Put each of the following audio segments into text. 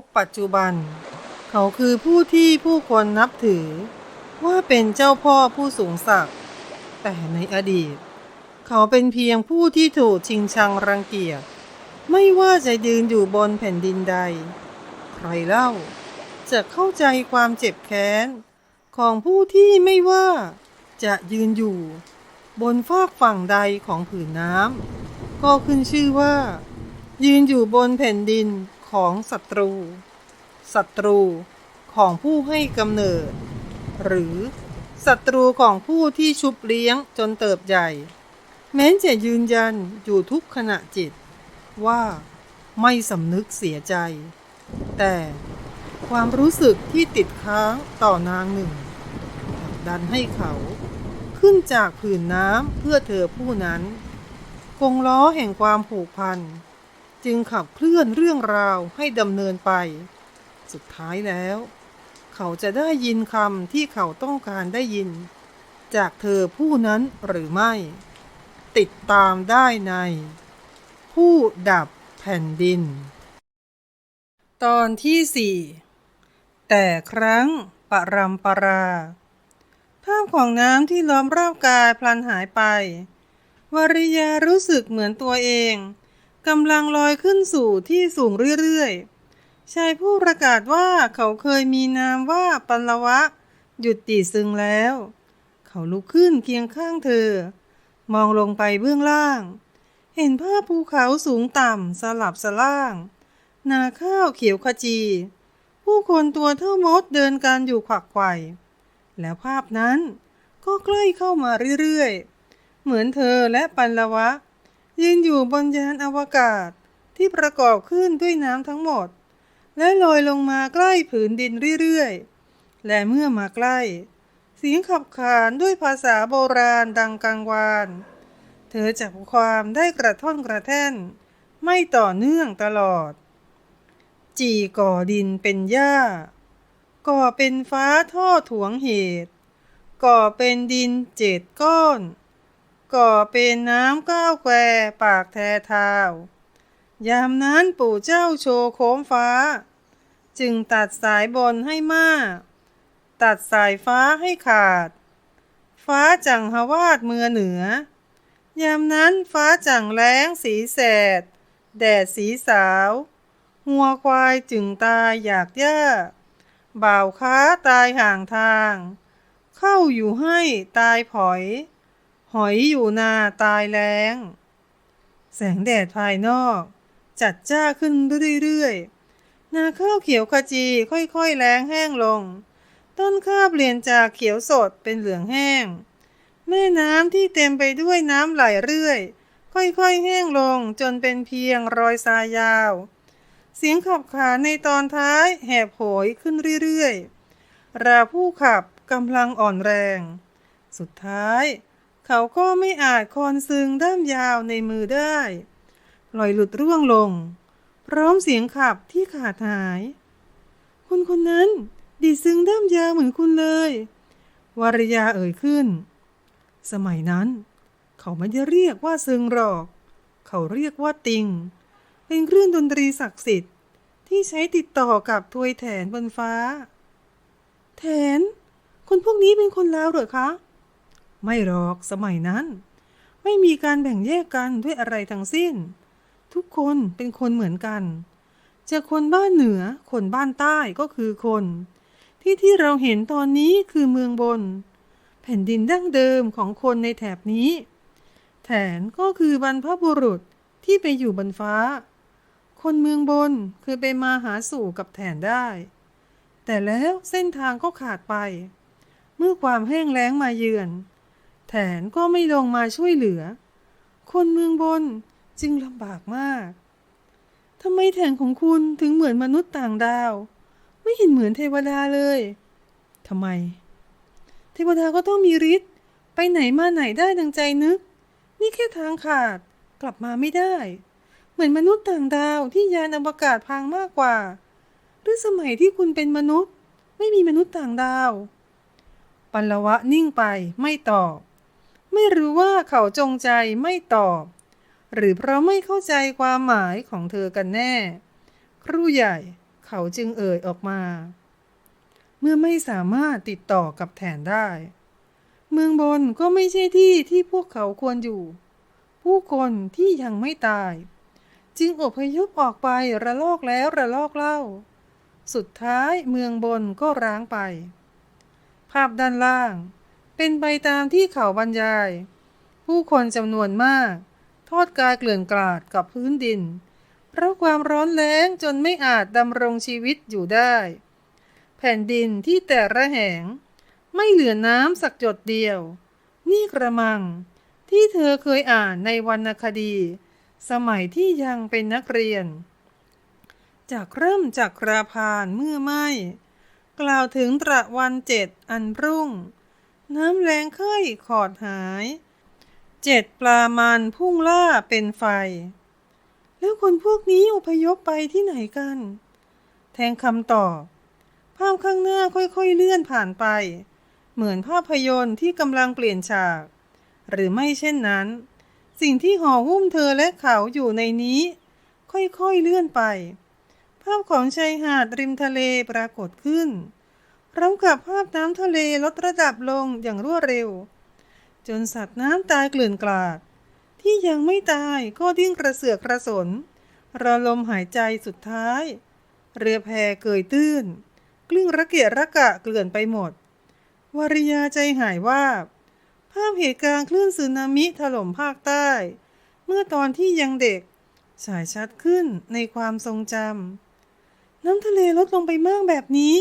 บปัจจุบัน เขาคือผู้ที่ผู้คนนับถือ ว่าเป็นเจ้าพ่อผู้สูงศักดิ์แต่ในอดีต เขาเป็นเพียงผู้ที่ถูกชิงชังรังเกียจไม่ว่าจะยืนอยู่บนแผ่นดินใด ใครเล่า จะเข้าใจความเจ็บแค้น ของผู้ที่ไม่ว่าจะยืนอยู่ บนฟากฝั่งใดของผืนน้ำก็ขึ้นชื่อว่า ยืนอยู่บนแผ่นดิน ของศัตรู ศัตรูของผู้ให้กำเนิด หรือศัตรูของผู้ที่ชุบเลี้ยงจนเติบใหญ่ แม้จะยืนยันอยู่ทุกขณะจิต ว่าไม่สำนึกเสียใจ แต่ความรู้สึกที่ติดค้างต่อนางหนึ่ง ดันให้เขาขึ้นจากผืนน้ำเพื่อเธอผู้นั้น กงล้อแห่งความผูกพัน จึงขับเคลื่อนเรื่องราวให้ดำเนินไป สุดท้ายแล้ว เขาจะได้ยินคำที่เขาต้องการได้ยิน จากเธอผู้นั้นหรือไม่ ติดตามได้ใน ผู้ดับแผ่นดิน ตอนที่สี่แต่ครั้งปรำปราภาพของน้ำที่ล้อมรอบกายพลันหายไป วริยารู้สึกเหมือนตัวเอง กำลังลอยขึ้นสู่ที่สูงเรื่อยๆ ชายผู้ประกาศว่าเขาเคยมีนามว่าปัลวะ หยุดติซึงแล้ว เขาลุกขึ้นเคียงข้างเธอ มองลงไปเบื้องล่าง เห็นภาพภูเขาสูงต่ำสลับสล่าง นาข้าวเขียวขจี ผู้คนตัวเท่ามดเดินกันอยู่ขวักไขว่แล้วภาพนั้นก็ใกล้เข้ามาเรื่อยๆ เหมือนเธอและปัลวะ ยืนอยู่บนยานอวกาศที่ประกอบขึ้นด้วยน้ำทั้งหมด และลอยลงมาใกล้ผืนดินเรื่อยๆ และเมื่อมาใกล้ เสียงขับขานด้วยภาษาโบราณดังกังวาน เธอจับความได้กระท่อนกระแท่น ไม่ต่อเนื่องตลอด จีก่อดินเป็นหญ้า ก่อเป็นฟ้าท่อถ่วงเหตุ ก่อเป็นดินเจ็ดก้อน ก่อเป็นน้ำก้าวแควปากแทเท้ายามนั้นปู่เจ้าโชว์โค้มฟ้า จึงตัดสายบนให้มาก ตัดสายฟ้าให้ขาด ฟ้าจังหวาดเมือเหนือ ยามนั้นฟ้าจังแล้งสีแสด แดดสีสาว หัวควายจึงตายอยากย่าบ่าวค้าตายห่างทาง เข้าอยู่ให้ตายผอย หอยอยู่นาตายแล้ง แสงแดดภายนอก จัดจ้าขึ้นเรื่อยๆ นาข้าวเขียวขจีค่อยๆแล้งแห้งลง ต้นข้าวเปลี่ยนจากเขียวสดเป็นเหลืองแห้ง แม่น้ำที่เต็มไปด้วยน้ำไหลเรื่อย ค่อยๆแห้งลงจนเป็นเพียงรอยทรายยาว เสียงขับขานในตอนท้ายแหบโหยขึ้นเรื่อยๆ ราผู้ขับกำลังอ่อนแรง สุดท้าย เขาก็ไม่อาจคอนซึงด้ามยาวในมือได้ลอยหลุดร่วงลง พร้อมเสียงขับที่ขาดหาย คนคนนั้นดีซึงด้ามยาวเหมือนคุณเลย วารยาเอ่ยขึ้น สมัยนั้น เขาไม่ได้เรียกว่าซึงหรอก เขาเรียกว่าติง เป็นเครื่องดนตรีศักดิ์สิทธิ์ที่ใช้ติดต่อกับทวยแถนบนฟ้า แถน คนพวกนี้เป็นคนลาวหรือคะ ไม่หรอกสมัยนั้น ไม่มีการแบ่งแยกกันด้วยอะไรทั้งสิ้น ทุกคนเป็นคนเหมือนกันจะคนบ้านเหนือคนบ้านใต้ก็คือคน ที่ที่เราเห็นตอนนี้คือเมืองบน แผ่นดินดั้งเดิมของคนในแถบนี้ แถนก็คือบรรพบุรุษที่ไปอยู่บนฟ้า คนเมืองบนคือไปมาหาสู่กับแถนได้ แต่แล้วเส้นทางก็ขาดไป เมื่อความแห้งแล้งมาเยือน แถนก็ไม่ลงมาช่วยเหลือ คนเมืองบนจึงลำบากมากทำไมแถนของคุณถึงเหมือนมนุษย์ต่างดาว ไม่เห็นเหมือนเทวดาเลยทำไม เทวดาก็ต้องมีฤทธิ์ไปไหนมาไหนได้ดังใจนึก นี่แค่ทางขาดกลับมาไม่ได้ เหมือนมนุษย์ต่างดาวที่ยานอวกาศพังมากกว่า หรือสมัยที่คุณเป็นมนุษย์ ไม่มีมนุษย์ต่างดาว ปัลลวะนิ่งไปไม่ตอบ ไม่รู้ว่าเขาจงใจไม่ตอบ หรือเพราะไม่เข้าใจความหมายของเธอกันแน่ ครูใหญ่เขาจึงเอ่ยออกมา เมื่อไม่สามารถติดต่อกับแทนได้ เมืองบนก็ไม่ใช่ที่ที่พวกเขาควรอยู่ ผู้คนที่ยังไม่ตาย จึงอพยพออกไประลอกแล้วระลอกเล่า สุดท้ายเมืองบนก็ร้างไป ภาพด้านล่าง เป็นไปตามที่เขาบรรยาย ผู้คนจำนวนมาก ทอดกายเกลื่อนกลาดกับพื้นดิน เพราะความร้อนแล้งจนไม่อาจดำรงชีวิตอยู่ได้ แผ่นดินที่แต่ระแหง ไม่เหลือน้ำสักหยดเดียว นี่กระมัง ที่เธอเคยอ่านในวรรณคดี สมัยที่ยังเป็นนักเรียน จากเริ่มจากคราพานเมื่อไม่ กล่าวถึงตระวันเจ็ดอันรุ่ง น้ำแรงไข้ขอดหาย เจ็ดปลามันพุ่งล่าเป็นไฟ แล้วคนพวกนี้อพยพไปที่ไหนกัน แทงคำตอบ ภาพข้างหน้าค่อยๆเลื่อนผ่านไป เหมือนภาพยนตร์ที่กำลังเปลี่ยนฉาก หรือไม่เช่นนั้น สิ่งที่ห่อหุ้มเธอและเขาอยู่ในนี้ ค่อยๆเลื่อนไป ภาพของชายหาดริมทะเลปรากฏขึ้น ร้อมกับภาพน้ำทะเลลดระดับลงอย่างรวดเร็ว จนสัตว์น้ำตายเกลื่อนกลาด ที่ยังไม่ตายก็ดิ้นกระเสือกกระสนรอลมหายใจสุดท้าย เรือแพเกยตื้น กลิ้งระเกียระกะเกลื่อนไปหมด วริยาใจหายว่าบภาพเหตุการณ์คลื่นสึนามิถล่มภาคใต้ เมื่อตอนที่ยังเด็กฉายชัดขึ้นในความทรงจำน้ำทะเลลดลงไปมากแบบนี้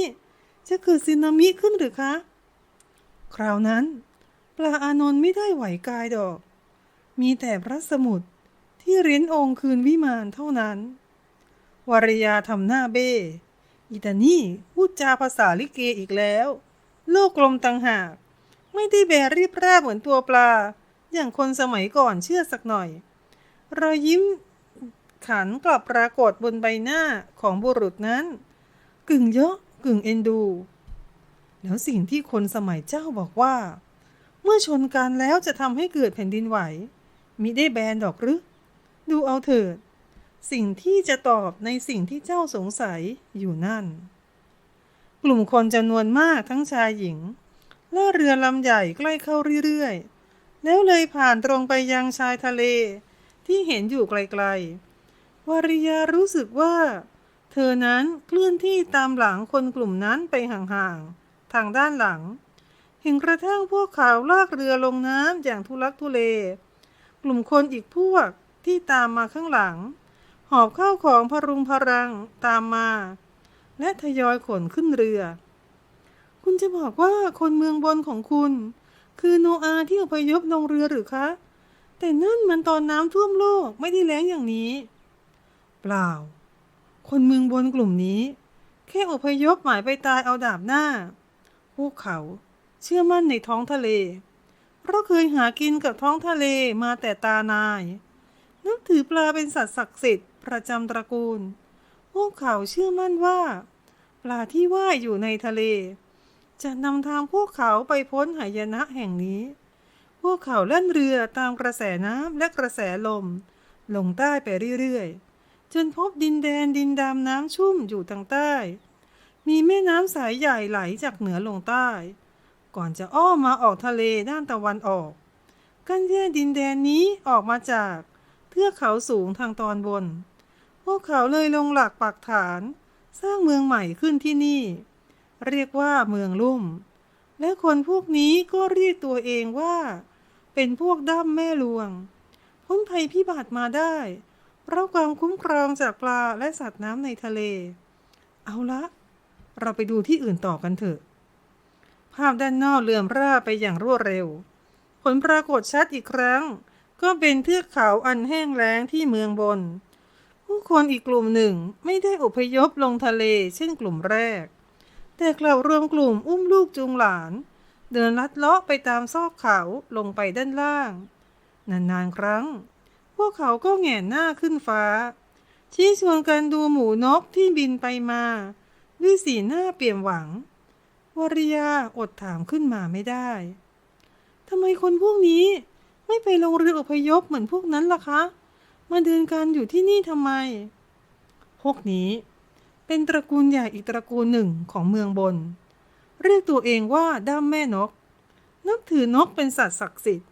จะเกิดสึนามิขึ้นหรือคะ คราวนั้น ปลาอานนท์ไม่ได้ไหวกายดอก มีแต่พระสมุทรที่เร้นองค์คืนวิมานเท่านั้นวรยาทำหน้าเบ้อีตานี่พูดจาภาษาลิเกอีกแล้ว โลกกลมตังหาก ไม่ได้แบรีบราบเหมือนตัวปลา อย่างคนสมัยก่อนเชื่อสักหน่อย รอยยิ้มขันกลับปรากฏบนใบหน้าของบุรุษนั้น กึ่งเยอะ กึ่งเอ็นดู แล้วสิ่งที่คนสมัยเจ้าบอกว่า เมื่อชนกันแล้วจะทำให้เกิดแผ่นดินไหว มิได้แบนดอกหรือดูเอาเถิด สิ่งที่จะตอบในสิ่งที่เจ้าสงสัยอยู่นั่น กลุ่มคนจำนวนมากทั้งชายหญิงล่าเรือลำใหญ่ใกล้เข้าเรื่อยๆ แล้วเลยผ่านตรงไปยังชายทะเลที่เห็นอยู่ไกลๆวาริยารู้สึกว่า เธอนั้นเคลื่อนที่ตามหลังคนกลุ่มนั้นไปห่างๆ ทางด้านหลัง เห็นกระทั่งพวกเขาลากเรือลงน้ำอย่างทุลักทุเล กลุ่มคนอีกพวกที่ตามมาข้างหลัง หอบข้าวของพรุงพรังตามมา และทยอยขนขึ้นเรือ คุณจะบอกว่าคนเมืองบนของคุณ คือโนอาที่อพยพลงเรือหรือคะ แต่นั่นมันตอนน้ำท่วมโลกไม่ได้แล้งอย่างนี้ เปล่า คนเมืองบนกลุ่มนี้ แค่อพยพหมายไปตายเอาดาบหน้า พวกเขาเชื่อมั่นในท้องทะเล เพราะเคยหากินกับท้องทะเลมาแต่ตานาย นับถือปลาเป็นสัตว์ศักดิ์สิทธิ์ประจำตระกูล พวกเขาเชื่อมั่นว่า ปลาที่ว่ายอยู่ในทะเล จะนำทางพวกเขาไปพ้นหายนะแห่งนี้ พวกเขาเล่นเรือตามกระแสน้ำและกระแสลม ลงใต้ไปเรื่อยๆ จนพบดินแดนดินดำน้ำชุ่มอยู่ทางใต้ มีแม่น้ำสายใหญ่ไหลจากเหนือลงใต้ ก่อนจะอ้อมมาออกทะเลด้านตะวันออก กันแยกดินแดนนี้ออกมาจากเทือกเขาสูงทางตอนบน พวกเขาเลยลงหลักปักฐาน สร้างเมืองใหม่ขึ้นที่นี่ เรียกว่าเมืองลุ่ม และคนพวกนี้ก็เรียกตัวเองว่า เป็นพวกด้ามแม่ลวง พ้นภัยพิบัติมาได้ ราะความคุ้มครองจากปลาและสัตว์น้ำในทะเล เอาละ เราไปดูที่อื่นต่อกันเถอะ ภาพด้านนอกเลื่อมร่าไปอย่างรวดเร็ว ผลปรากฏชัดอีกครั้ง ก็เป็นเทือกเขาอันแห้งแล้งที่เมืองบน ผู้คนอีกกลุ่มหนึ่งไม่ได้อพยพลงทะเลเช่นกลุ่มแรก แต่กลับรวมกลุ่มอุ้มลูกจูงหลาน เดินลัดเลาะไปตามซอกเขาลงไปด้านล่าง นานๆครั้ง วกเขาก็แหงนหน้าขึ้นฟ้า ชี้ชวนกันดูหมูนกที่บินไปมา ด้วยสีหน้าเปี่ยมหวัง วริยาอดถามขึ้นมาไม่ได้ทำไมคนพวกนี้ไม่ไปลงเรืออพยพเหมือนพวกนั้นล่ะคะ มาเดินกันอยู่ที่นี่ทำไม พวกนี้เป็นตระกูลใหญ่อีกตระกูลหนึ่งของเมืองบน เรียกตัวเองว่าด้ามแม่นก นับถือนกเป็นสัตว์ศักดิ์สิทธิ์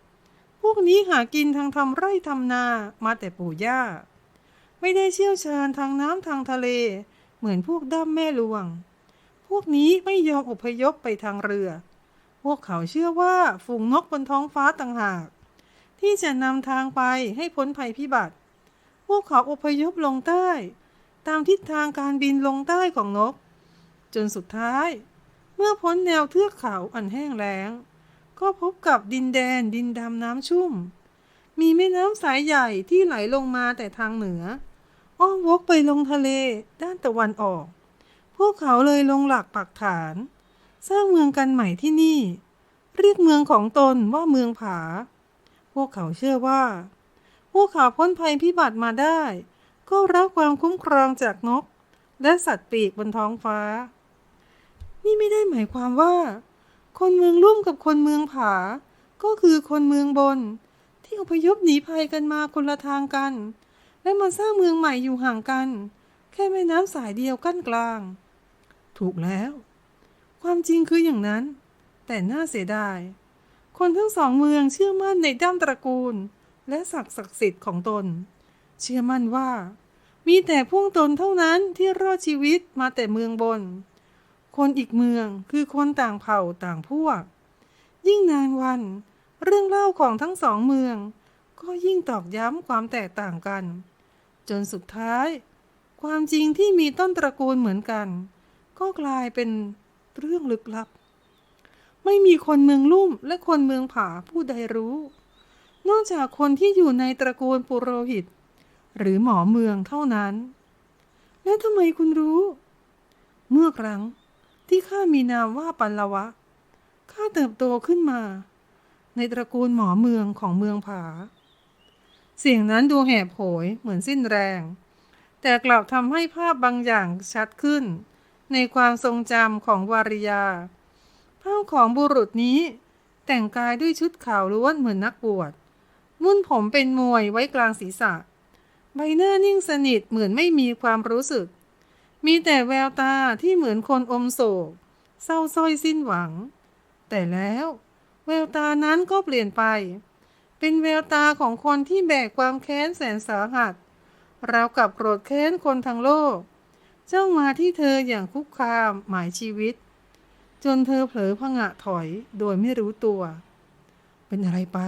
วกนี้หากินทางทำไร่ทำนามาแต่ปู่ย่า ไม่ได้เชี่ยวชาญทางน้ำทางทะเล เหมือนพวกด้ามแม่ลวง พวกนี้ไม่ยอมอพยพไปทางเรือ พวกเขาเชื่อว่าฝูงนกบนท้องฟ้าต่างหาก ที่จะนำทางไปให้พ้นภัยพิบัติ พวกเขาอพยพลงใต้ ตามทิศทางการบินลงใต้ของนก จนสุดท้าย เมื่อพ้นแนวเทือกเขาอันแห้งแล้ง ก็พบกับดินแดนดินดำน้ำชุ่ม มีแม่น้ำสายใหญ่ที่ไหลลงมาแต่ทางเหนือ อ้อมวกไปลงทะเลด้านตะวันออก พวกเขาเลยลงหลักปักฐาน สร้างเมืองกันใหม่ที่นี่ เรียกเมืองของตนว่าเมืองผา พวกเขาเชื่อว่า พวกเขาพ้นภัยพิบัติมาได้ ก็รับความคุ้มครองจากนก และสัตว์ปีกบนท้องฟ้า นี่ไม่ได้หมายความว่า คนเมืองลุ่มกับคนเมืองผา ก็คือคนเมืองบน ที่อพยพหนีภัยกันมาคนละทางกัน และมาสร้างเมืองใหม่อยู่ห่างกัน แค่แม่น้ำสายเดียวกั้นกลาง ถูกแล้ว ความจริงคืออย่างนั้น แต่น่าเสียดาย คนทั้งสองเมืองเชื่อมั่นในด้ามตระกูล และศักดิ์ศักดิ์สิทธิ์ของตน เชื่อมั่นว่า มีแต่พวกตนเท่านั้นที่รอดชีวิตมาแต่เมืองบน คนอีกเมืองคือคนต่างเผ่าต่างพวก ยิ่งนานวัน เรื่องเล่าของทั้งสองเมือง ก็ยิ่งตอกย้ำความแตกต่างกัน จนสุดท้าย ความจริงที่มีต้นตระกูลเหมือนกัน ก็กลายเป็นเรื่องลึกลับ ไม่มีคนเมืองลุ่มและคนเมืองผาผู้ใดรู้ นอกจากคนที่อยู่ในตระกูลปุโรหิต หรือหมอเมืองเท่านั้น และทำไมคุณรู้ เมื่อครั้ง ที่ข้ามีนามว่าปัลลวะ ข้าเติบโตขึ้นมา ในตระกูลหมอเมืองของเมืองผา เสียงนั้นดูแหบโหยเหมือนสิ้นแรง แต่กลับทำให้ภาพบางอย่างชัดขึ้น ในความทรงจำของวาริยา ภาพของบุรุษนี้แต่งกายด้วยชุดขาวล้วนเหมือนนักบวชมุ่นผมเป็นมวยไว้กลางศีรษะ ใบหน้านิ่งสนิทเหมือนไม่มีความรู้สึก มีแต่แววตาที่เหมือนคนอมโศก เศร้าส้อยสิ้นหวัง แต่แล้ว แววตานั้นก็เปลี่ยนไป เป็นแววตาของคนที่แบกความแค้นแสนสาหัสราวกับโกรธแค้นคนทั้งโลก เจ้ามาที่เธออย่างคุกคามหมายชีวิต จนเธอเผลอพงะถอยโดยไม่รู้ตัว เป็นอะไรไป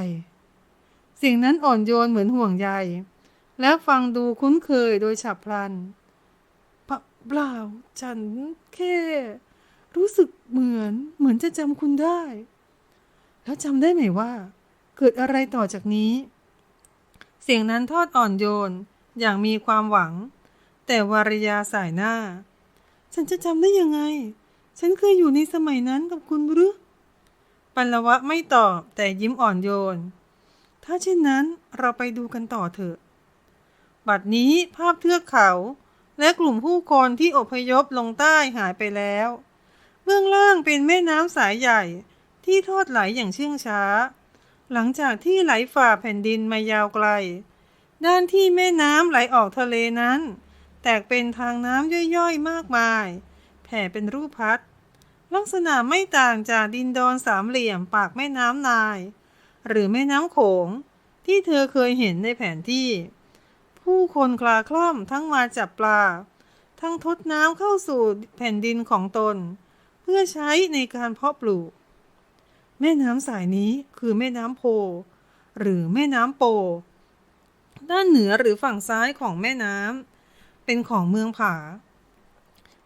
สิ่งนั้นอ่อนโยนเหมือนห่วงใย และฟังดูคุ้นเคยโดยฉับพลัน เปล่า ฉันแค่ รู้สึกเหมือนเหมือนจะจำคุณได้ แล้วจำได้ไหมว่า เกิดอะไรต่อจากนี้ เสียงนั้นทอดอ่อนโยน อย่างมีความหวัง แต่วารยาสายหน้า ฉันจะจำได้ยังไง ฉันเคยอยู่ในสมัยนั้นกับคุณหรือปัลลวะไม่ตอบแต่ยิ้มอ่อนโยน ถ้าเช่นนั้นเราไปดูกันต่อเถอะ บัดนี้ภาพเทือกเขา และกลุ่มผู้คนที่อพยพลงใต้หายไปแล้ว เบื้องล่างเป็นแม่น้ำสายใหญ่ที่ทอดไหลอย่างเชื่องช้า หลังจากที่ไหลฝ่าแผ่นดินมายาวไกล ด้านที่แม่น้ำไหลออกทะเลนั้น แตกเป็นทางน้ำย่อยๆมากมาย แผ่เป็นรูปพัด ลักษณะไม่ต่างจากดินดอนสามเหลี่ยมปากแม่น้ำนาย หรือแม่น้ำโขงที่เธอเคยเห็นในแผนที่ ผู้คนคลาคล่ำทั้งมาจับปลา ทั้งทดน้ำเข้าสู่แผ่นดินของตน เพื่อใช้ในการเพาะปลูก แม่น้ำสายนี้คือแม่น้ำโพ หรือแม่น้ำโป ด้านเหนือหรือฝั่งซ้ายของแม่น้ำเป็นของเมืองผา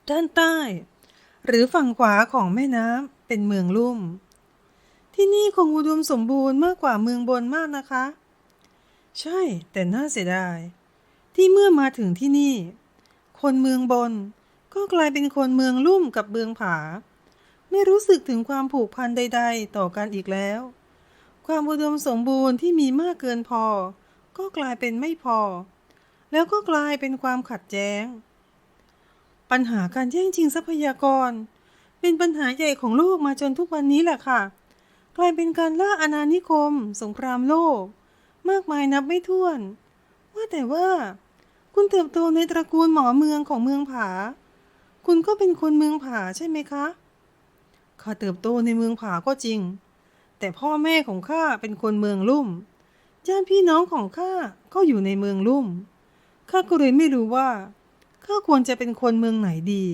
ด้านใต้ หรือฝั่งขวาของแม่น้ำเป็นเมืองลุ่ม ที่นี่คงอุดมสมบูรณ์มากกว่าเมืองบนมากนะคะใช่ แต่น่าเสียดาย ที่เมื่อมาถึงที่นี่ คนเมืองบน ก็กลายเป็นคนเมืองลุ่มกับเมืองผา ไม่รู้สึกถึงความผูกพันใด ๆ ต่อกันอีกแล้ว ความอุดมสมบูรณ์ที่มีมากเกินพอ ก็กลายเป็นไม่พอ แล้วก็กลายเป็นความขัดแย้ง ปัญหาการแย่งชิงทรัพยากร เป็นปัญหาใหญ่ของโลกมาจนทุกวันนี้แหละค่ะ กลายเป็นการล่าอาณานิคม สงครามโลก มากมายนับไม่ถ้วนว่าแต่ว่า คุณเติบโตในตระกูลหมอเมืองของเมืองผา คุณก็เป็นคนเมืองผาใช่ไหมคะข้าเติบโตในเมืองผาก็จริง แต่พ่อแม่ของข้าเป็นคนเมืองลุ่มญาติพี่น้องของข้าก็อยู่ในเมืองลุ่มข้าก็เลยไม่รู้ว่าข้าควรจะเป็นคนเมืองไหนดี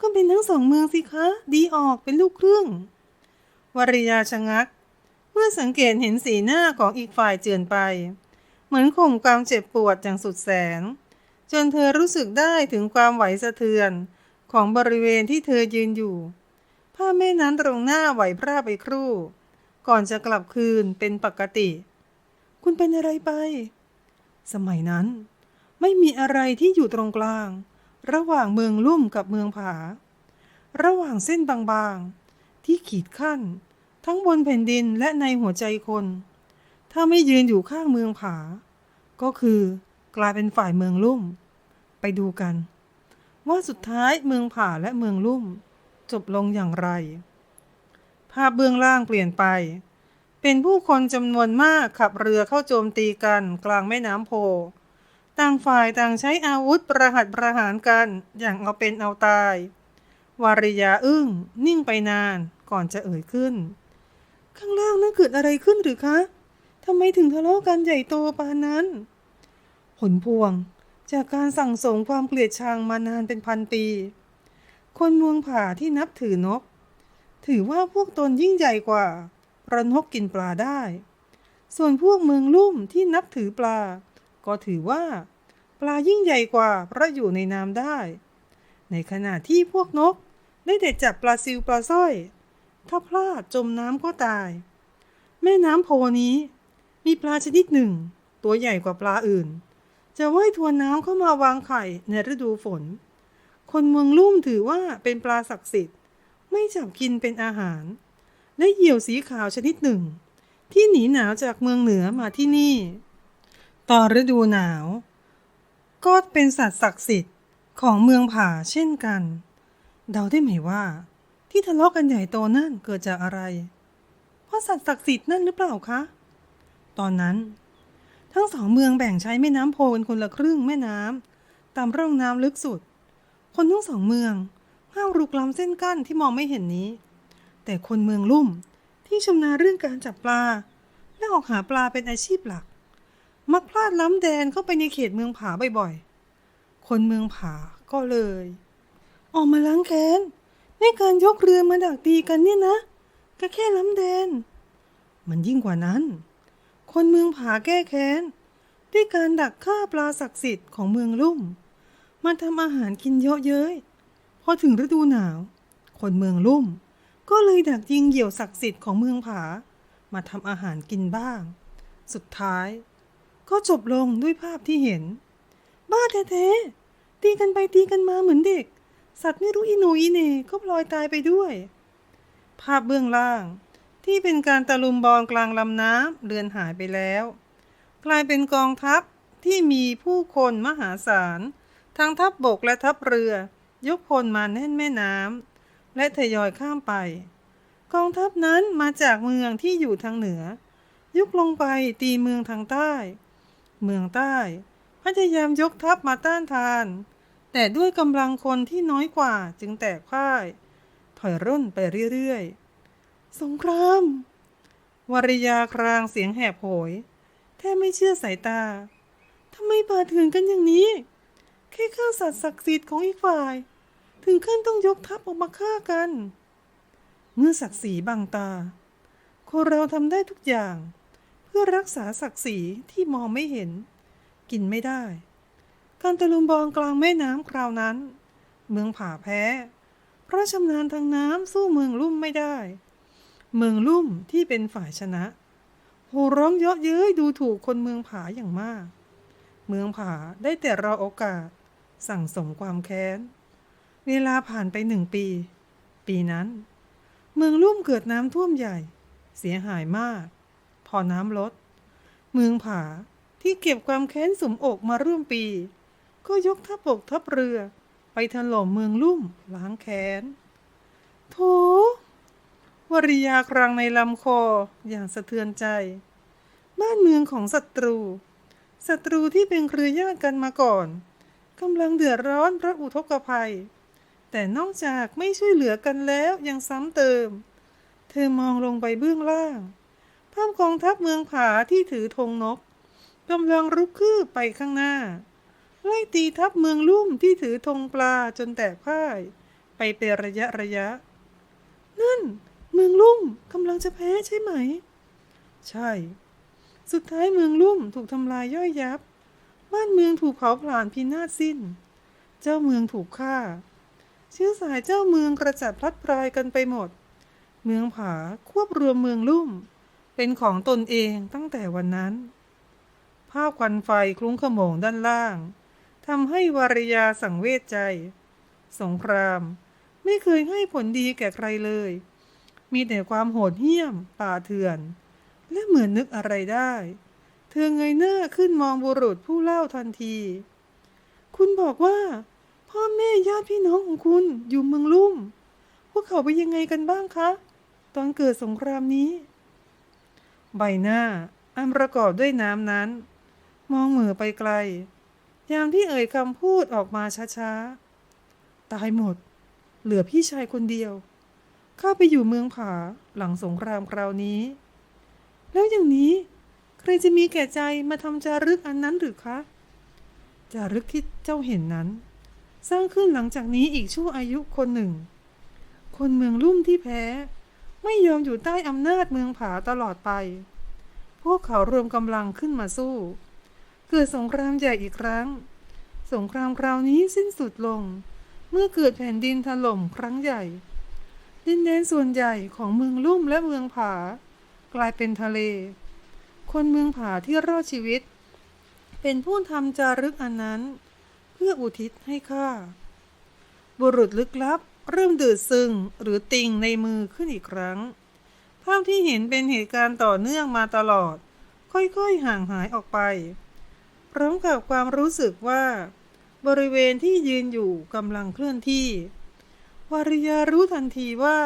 ก็เป็นทั้งสองเมืองสิคะ ดีออกเป็นลูกครึ่งวริยาชะงัก เมื่อสังเกตเห็นสีหน้าของอีกฝ่ายเจือนไป เหมือนข่มความเจ็บปวดอย่างสุดแสน จนเธอรู้สึกได้ถึงความไหวสะเทือนของบริเวณที่เธอยืนอยู่ ผ้าแม่นั้นตรงหน้าไหวพร่าไปครู่ ก่อนจะกลับคืนเป็นปกติ คุณเป็นอะไรไป สมัยนั้น ไม่มีอะไรที่อยู่ตรงกลาง ระหว่างเมืองลุ่มกับเมืองผา ระหว่างเส้นบางๆ ที่ขีดขั้น ทั้งบนแผ่นดินและในหัวใจคน ถ้าไม่ยืนอยู่ข้างเมืองผา ก็คือกลายเป็นฝ่ายเมืองลุ่ม ไปดูกัน ว่าสุดท้ายเมืองผาและเมืองลุ่ม จบลงอย่างไร ภาพเบื้องล่างเปลี่ยนไป เป็นผู้คนจำนวนมากขับเรือเข้าโจมตีกันกลางแม่น้ำโพ ต่างฝ่ายต่างใช้อาวุธประหัตประหารกันอย่างเอาเป็นเอาตาย วาริยาอึ้งนิ่งไปนานก่อนจะเอ่ยขึ้น ข้างล่างนั่นเกิดอะไรขึ้นหรือคะ ทำไมถึงทะเลาะกันใหญ่โตปานนั้น ผลพวงจากการสั่งสมความเกลียดชังมานานเป็นพันปี คนเมืองผ่าที่นับถือนก ถือว่าพวกตนยิ่งใหญ่กว่าเพระนกกินปลาได้ ส่วนพวกเมืองลุ่มที่นับถือปลา ก็ถือว่า ปลายิ่งใหญ่กว่าเพราะอยู่ในน้ำได้ ในขณะที่พวกนกได้แต่จับปลาซิวปลาสร้อย ถ้าพลาดจมน้ำก็ตาย แม่น้ำโพนี้ มีปลาชนิดหนึ่ง ตัวใหญ่กว่าปลาอื่น จะว่ายทวนน้ำเข้ามาวางไข่ในฤดูฝน คนเมืองลุ่มถือว่าเป็นปลาศักดิ์สิทธิ์ ไม่จับกินเป็นอาหาร และเหยี่ยวสีขาวชนิดหนึ่ง ที่หนีหนาวจากเมืองเหนือมาที่นี่ ตอนฤดูหนาว ก็เป็นสัตว์ศักดิ์สิทธิ์ของเมืองผาเช่นกัน เดาได้ไหมว่า ที่ทะเลาะกันใหญ่โตนั่นเกิดจากอะไร เพราะสัตว์ศักดิ์สิทธิ์นั่นหรือเปล่าคะ ตอนนั้น ทั้งสองเมืองแบ่งใช้แม่น้ำโพกันคนละครึ่งแม่น้ำตามร่องน้ำลึกสุด คนทั้งสองเมืองห้ามรุกล้ำเส้นกั้นที่มองไม่เห็นนี้ แต่คนเมืองลุ่มที่ชำนาญเรื่องการจับปลา และออกหาปลาเป็นอาชีพหลัก มักพลาดล้ำแดนเข้าไปในเขตเมืองผาบ่อยๆ คนเมืองผาก็เลย ออกมาล้างแค้นในการยกเรือมาดักตีกันเนี่ยนะก็แค่ล้ำแดน มันยิ่งกว่านั้น คนเมืองผาแก้แค้น ด้วยการดักฆ่าปลาศักดิ์สิทธิ์ของเมืองลุ่มมาทำอาหารกินเยอะเย้ยพอถึงฤดูหนาว คนเมืองลุ่ม ก็เลยดักยิงเหยี่ยวศักดิ์สิทธิ์ของเมืองผา มาทำอาหารกินบ้าง สุดท้าย ก็จบลงด้วยภาพที่เห็น บ้าแท้ๆตีกันไปตีกันมาเหมือนเด็ก สัตว์ไม่รู้อีหนอีเน่ก็พลอยตายไปด้วย ภาพเบื้องล่าง ที่เป็นการตะลุมบอลกลางลำน้ำเลือนหายไปแล้ว กลายเป็นกองทัพที่มีผู้คนมหาศาล ทั้งทัพบบกและทัพเรือ ยกพลมาแน่นแม่น้ำและทยอยข้ามไป กองทัพนั้นมาจากเมืองที่อยู่ทางเหนือ ยุกลงไปตีเมืองทางใต้ เมืองใต้พยายามยกทัพมาต้านทาน แต่ด้วยกำลังคนที่น้อยกว่าจึงแตกพ่าย ถอยร่นไปเรื่อยๆ สงครามวริยาครางเสียงแหบโหย แทบไม่เชื่อสายตาทำไมป่าเถื่อนกันอย่างนี้ แค่ฆ่าสัตว์ศักดิ์สิทธิ์ของอีกฝ่าย ถึงขั้นต้องยกทัพออกมาฆ่ากัน เมื่อศักดิ์ศรีบังตา คนเราทำได้ทุกอย่าง เพื่อรักษาศักดิ์ศรีที่มองไม่เห็น กินไม่ได้ การตะลุมบอลกลางแม่น้ำคราวนั้น เมืองผ่าแพ้ เพราะชำนาญทางน้ำสู้เมืองลุ่มไม่ได้ เมืองลุ่มที่เป็นฝ่ายชนะโห่ร้องเยาะเย้ยดูถูกคนเมืองผาอย่างมาก เมืองผาได้แต่รอโอกาส สั่งสมความแค้น เวลาผ่านไปหนึ่งปี ปีนั้น เมืองลุ่มเกิดน้ำท่วมใหญ่ เสียหายมาก พอน้ำลด เมืองผาที่เก็บความแค้นสมอกมาร่วมปี ก็ยกทัพบกทัพเรือ ไปถล่มเมืองลุ่มล้างแค้นโถ วริยาครางในลำคออย่างสะเทือนใจ บ้านเมืองของศัตรู ศัตรูที่เป็นเครือญาติกันมาก่อนกำลังเดือดร้อนเพราะอุทกภัย แต่นอกจากไม่ช่วยเหลือกันแล้วยังซ้ำเติม เธอมองลงไปเบื้องล่าง ภาพกองทัพเมืองผาที่ถือธงนกกำลังรุกคืบไปข้างหน้า ไล่ตีทัพเมืองลุ่มที่ถือธงปลาจนแตกพ่าย ไปเป็นระยะระยะ เมืองลุ่มกำลังจะแพ้ใช่ไหม ใช่ สุดท้ายเมืองลุ่มถูกทำลายย่อยยับ บ้านเมืองถูกเผาผลาญพินาศสิ้น เจ้าเมืองถูกฆ่า เชื้อสายเจ้าเมืองกระจัดพลัดพรายกันไปหมด เมืองผาควบรวมเมืองลุ่ม เป็นของตนเองตั้งแต่วันนั้น ภาพควันไฟคลุ้งขโมงด้านล่างทำให้วารยาสังเวชใจ สงคราม ไม่เคยให้ผลดีแก่ใครเลย มีแต่ความโหดเหี้ยม ป่าเถื่อน และเหมือนนึกอะไรได้ เธอเงยหน้าขึ้นมองบุรุษผู้เล่าทันที คุณบอกว่า พ่อแม่ญาติพี่น้องของคุณอยู่เมืองลุ่ม พวกเขาไปยังไงกันบ้างคะ ตอนเกิดสงครามนี้ ใบหน้า อันประกอบด้วยน้ำนั้น มองเหมือไปไกล ยามที่เอ่ยคำพูดออกมาช้าๆ ตายหมด เหลือพี่ชายคนเดียว ข้าไปอยู่เมืองผาหลังสงครามคราวนี้ แล้วอย่างนี้ใครจะมีแก่ใจมาทำจารึกอันนั้นหรือคะ จารึกที่เจ้าเห็นนั้น สร้างขึ้นหลังจากนี้อีกชั่วอายุคนหนึ่ง คนเมืองลุ่มที่แพ้ ไม่ยอมอยู่ใต้อำนาจเมืองผาตลอดไป พวกเขารวมกำลังขึ้นมาสู้ เกิดสงครามใหญ่อีกครั้ง สงครามคราวนี้สิ้นสุดลง เมื่อเกิดแผ่นดินถล่มครั้งใหญ่ ดินแดนส่วนใหญ่ของเมืองลุ่มและเมืองผา กลายเป็นทะเล คนเมืองผาที่รอดชีวิต เป็นผู้ทำจารึกอันนั้น เพื่ออุทิศให้ข้าบุรุษลึกลับ เริ่มดืดซึงหรือติงในมือขึ้นอีกครั้ง ภาพที่เห็นเป็นเหตุการณ์ต่อเนื่องมาตลอด ค่อยๆห่างหายออกไป พร้อมกับความรู้สึกว่า บริเวณที่ยืนอยู่กำลังเคลื่อนที่ วาริยารู้ทันทีว่า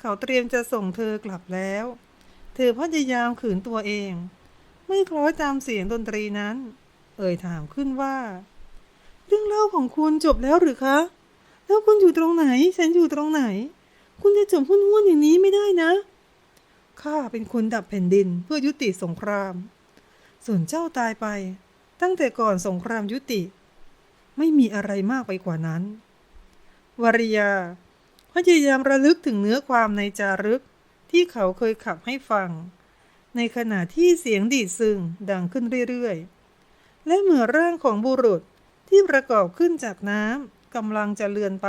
เขาเตรียมจะส่งเธอกลับแล้ว เธอพยายามขืนตัวเอง ไม่คล้อยตามเสียงดนตรีนั้น เอ่ยถามขึ้นว่า เรื่องเล่าของคุณจบแล้วหรือคะ แล้วคุณอยู่ตรงไหน ฉันอยู่ตรงไหน คุณจะจบหุ้นห้วนอย่างนี้ไม่ได้นะข้าเป็นคนดับแผ่นดินเพื่อยุติสงคราม ส่วนเจ้าตายไป ตั้งแต่ก่อนสงครามยุติ ไม่มีอะไรมากไปกว่านั้น วริยาพยายามระลึกถึงเนื้อความในจารึกที่เขาเคยขับให้ฟัง ในขณะที่เสียงดีดซึงดังขึ้นเรื่อยๆ และเมื่อร่างของบุรุษที่ประกอบขึ้นจากน้ำกำลังจะเลือนไป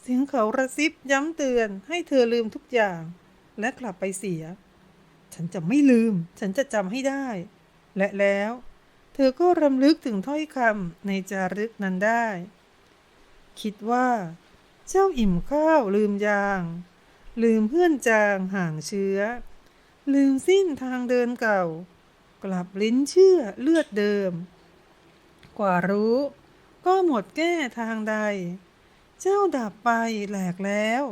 เสียงเขาระซิบย้ำเตือนให้เธอลืมทุกอย่าง และกลับไปเสีย ฉันจะไม่ลืม ฉันจะจำให้ได้ และแล้ว เธอก็รำลึกถึงถ้อยคำในจารึกนั้นได้ คิดว่า เจ้าอิ่มข้าวลืมยาง ลืมเพื่อนจางห่างเชื้อ ลืมสิ้นทางเดินเก่า กลับลิ้นเชื่อเลือดเดิม กว่ารู้ ก็หมดแก้ทางใด เจ้าดับไปแหลกแล้ว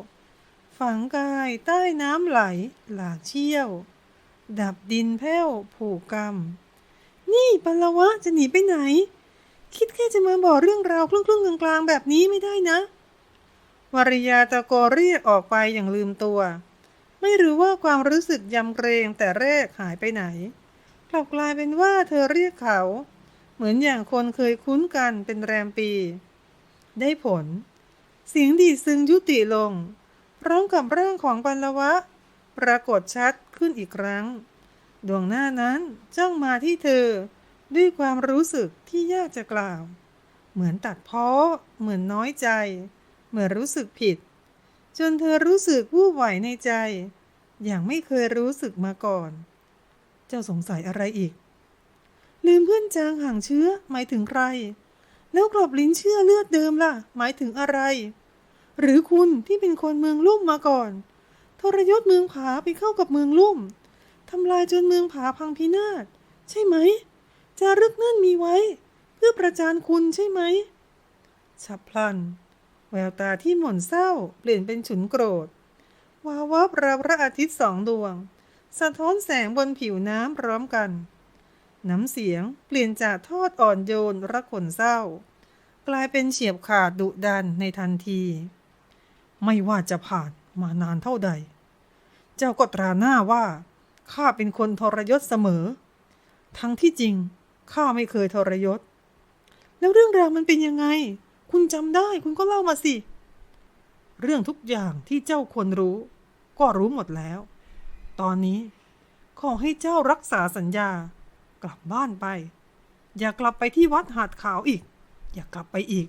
ฝังกายใต้น้ำไหลหลากเชี่ยว ดับดินแผ้วผูกกรรม นี่ปัลลวะจะหนีไปไหน คิดแค่จะมาบอกเรื่องราวครึ่งๆกลางๆแบบนี้ไม่ได้นะวริยาตะโกเรียกออกไปอย่างลืมตัว ไม่รู้ว่าความรู้สึกยำเกรงแต่แรกหายไปไหนกลับกลายเป็นว่าเธอเรียกเขา เหมือนอย่างคนเคยคุ้นกันเป็นแรมปี ได้ผล เสียงดีซึงยุติลง พร้อมกับร่างของปัลลวะ ปรากฏชัดขึ้นอีกครั้ง ดวงหน้านั้นจ้องมาที่เธอ ด้วยความรู้สึกที่ยากจะกล่าว เหมือนตัดพ้อ เหมือนน้อยใจ เหมือนรู้สึกผิด จนเธอรู้สึกวูบไหวในใจ อย่างไม่เคยรู้สึกมาก่อน เจ้าสงสัยอะไรอีก ลืมเพื่อนจางห่างเชื้อหมายถึงใคร แล้วกรอบลิ้นเชื่อเลือดเดิมล่ะ หมายถึงอะไร หรือคุณที่เป็นคนเมืองลุ่มมาก่อน ทรยศเมืองผาไปเข้ากับเมืองลุ่มทำลายจนเมืองผาพังพินาศใช่ไหม จารึกนั่นมีไว้ เพื่อประจานคุณใช่ไหมฉับพลัน แววตาที่หม่นเศร้าเปลี่ยนเป็นฉุนโกรธ วาววับราวพระอาทิตย์สองดวง สะท้อนแสงบนผิวน้ำพร้อมกัน น้ำเสียงเปลี่ยนจากทอดอ่อนโยนระขนเศร้า กลายเป็นเฉียบขาดดุดันในทันที ไม่ว่าจะผ่านมานานเท่าใด เจ้าก็ตราหน้าว่าข้าเป็นคนทรยศเสมอ ทั้งที่จริง ข้าไม่เคยทรยศ แล้วเรื่องราวมันเป็นยังไง คุณจำได้คุณก็เล่ามาสิ เรื่องทุกอย่างที่เจ้าควรรู้ ก็รู้หมดแล้ว ตอนนี้ ขอให้เจ้ารักษาสัญญา กลับบ้านไป อย่ากลับไปที่วัดหาดขาวอีก อย่ากลับไปอีก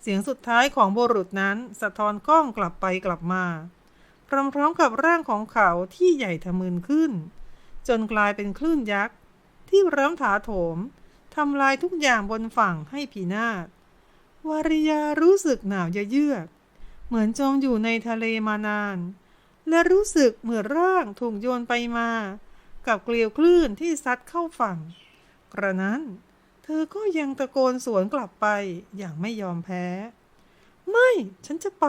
เสียงสุดท้ายของบุรุษนั้นสะท้อนกล้องกลับไปกลับมาพร้อมๆกับร่างของเขาที่ใหญ่ทะมึนขึ้น จนกลายเป็นคลื่นยักษ์ ที่เริ่มถาโถมทำลายทุกอย่างบนฝั่งให้พินาศวาริยารู้สึกหนาวเยือกเหมือนจมอยู่ในทะเลมานาน และรู้สึกเหมือนร่างถูกโยนไปมา กับเกลียวคลื่นที่ซัดเข้าฝั่ง กระนั้น เธอก็ยังตะโกนสวนกลับไปอย่างไม่ยอมแพ้ ไม่ฉันจะไป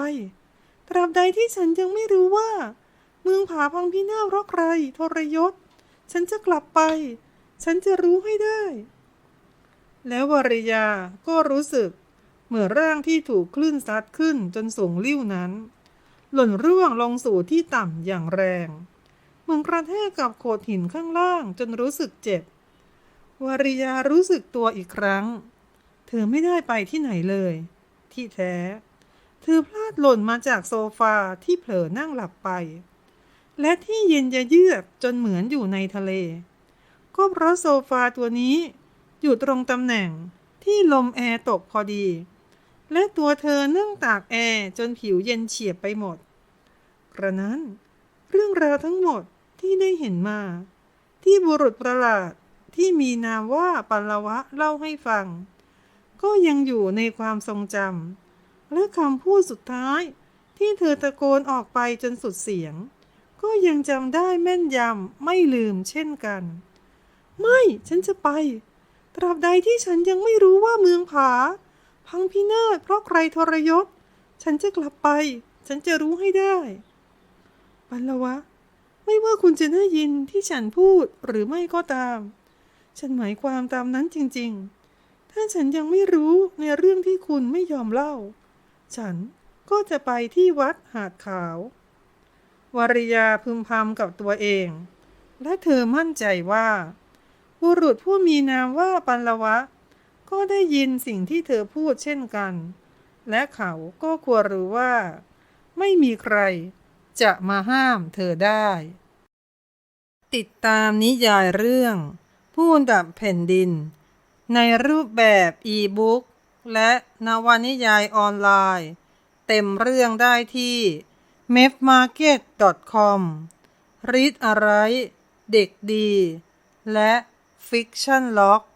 ตราบใดที่ฉันยังไม่รู้ว่า เมืองผาพังพินาศเพราะใครทรยศ ฉันจะกลับไป ฉันจะรู้ให้ได้ แล้ววริยาก็รู้สึก เหมือนร่างที่ถูกคลื่นซัดขึ้นจนสูงลิ่วนั้น หล่นร่วงลงสู่ที่ต่ำอย่างแรงเหมือนกระแทกกับโขดหินข้างล่างจนรู้สึกเจ็บ วริยารู้สึกตัวอีกครั้ง เธอไม่ได้ไปที่ไหนเลย ที่แท้ เธอพลาดหล่นมาจากโซฟาที่เผลอนั่งหลับไป และที่เย็นจะเยือกจนเหมือนอยู่ในทะเล ก็เพราะโซฟาตัวนี้ อยู่ตรงตำแหน่งที่ลมแอร์ตกพอดี และตัวเธอนั่งตากแอร์จนผิวเย็นเฉียบไปหมด กระนั้น เรื่องราวทั้งหมดที่ได้เห็นมา ที่บุรุษประหลาดที่มีนามว่าปัลลวะเล่าให้ฟัง ก็ยังอยู่ในความทรงจำและคำพูดสุดท้ายที่เธอตะโกนออกไปจนสุดเสียง ก็ยังจำได้แม่นยำไม่ลืมเช่นกัน ไม่ฉันจะไป ตราบใดที่ฉันยังไม่รู้ว่าเมืองผา พังพินาศเพราะใครทรยศ ฉันจะกลับไป ฉันจะรู้ให้ได้ปัลลวะ ไม่ว่าคุณจะได้ยินที่ฉันพูดหรือไม่ก็ตาม ฉันหมายความตามนั้นจริง ๆ ถ้าฉันยังไม่รู้ในเรื่องที่คุณไม่ยอมเล่า ฉันก็จะไปที่วัดหาดขาว วริยาพึมพำกับตัวเอง และเธอมั่นใจว่า บุรุษผู้มีนามว่าปัลลวะ ก็ได้ยินสิ่งที่เธอพูดเช่นกัน และเขาก็ควรรู้ว่า ไม่มีใครจะมาห้ามเธอได้ ติดตามนิยายเรื่อง ผู้ดับแผ่นดิน ในรูปแบบอีบุ๊กและนวนิยายออนไลน์ เต็มเรื่องได้ที่ m e f m a r k e t c o m Read อะไร เด็กดี และ fiction log